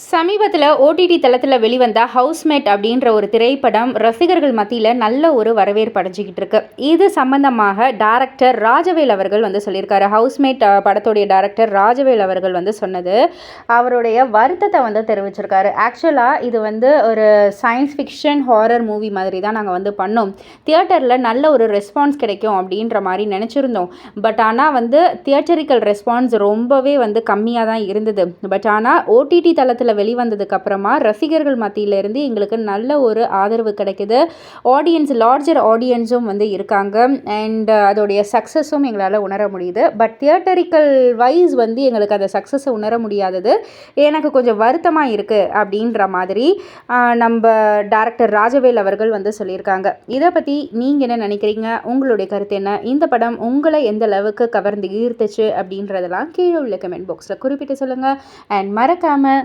சமீபத்தில் ஓடிடி தளத்தில் வெளிவந்த ஹவுஸ்மேட் அப்படின்ற ஒரு திரைப்படம் ரசிகர்கள் மத்தியில் நல்ல ஒரு வரவேற்பு அடைஞ்சிக்கிட்டு இருக்கு. இது சம்பந்தமாக டைரக்டர் ராஜவேல் அவர்கள் வந்து சொல்லியிருக்காரு. ஹவுஸ்மேட் படத்துடைய டைரக்டர் ராஜவேல் அவர்கள் வந்து சொன்னது. அவருடைய வருத்தத்தை வந்து தெரிவிச்சிருக்காரு. ஆக்சுவலாக இது வந்து ஒரு சயின்ஸ் ஃபிக்ஷன் ஹாரர் மூவி மாதிரி தான் நாங்கள் வந்து பண்ணோம். தியேட்டரில் நல்ல ஒரு ரெஸ்பான்ஸ் கிடைக்கும் அப்படின்ற மாதிரி நினச்சிருந்தோம். பட் ஆனால் வந்து தியேட்டரிக்கல் ரெஸ்பான்ஸ் ரொம்பவே வந்து கம்மியாக தான் இருந்தது. பட் ஆனால் ஓடிடி தளத்தில் வெளிவந்ததுக்கு அப்புறமா ரசிகர்கள் மத்தியிலேருந்து எங்களுக்கு நல்ல ஒரு ஆதரவு கிடைக்குது. ஆடியன்ஸ் லார்ஜர் ஆடியன்ஸும் வந்து இருக்காங்க. அண்ட் அதோடைய சக்ஸஸும் எங்களால் உணர முடியுது. பட் தியேட்டரிக்கல் வைஸ் வந்து எங்களுக்கு அந்த சக்ஸஸை உணர முடியாதது. எனக்கு கொஞ்சம் வருத்தமாக இருக்குது அப்படின்ற மாதிரி நம்ம டேரக்டர் ராஜவேல் அவர்கள் வந்து சொல்லியிருக்காங்க. இதை பற்றி நீங்கள் என்ன நினைக்கிறீங்க? உங்களுடைய கருத்து என்ன? இந்த படம் உங்களை எந்த அளவுக்கு கவர்ந்து ஈர்த்துச்சு அப்படின்றதெல்லாம் கீழே உள்ள கமெண்ட் பாக்ஸில் குறிப்பிட்டு சொல்லுங்கள் அண்ட் மறக்காமல்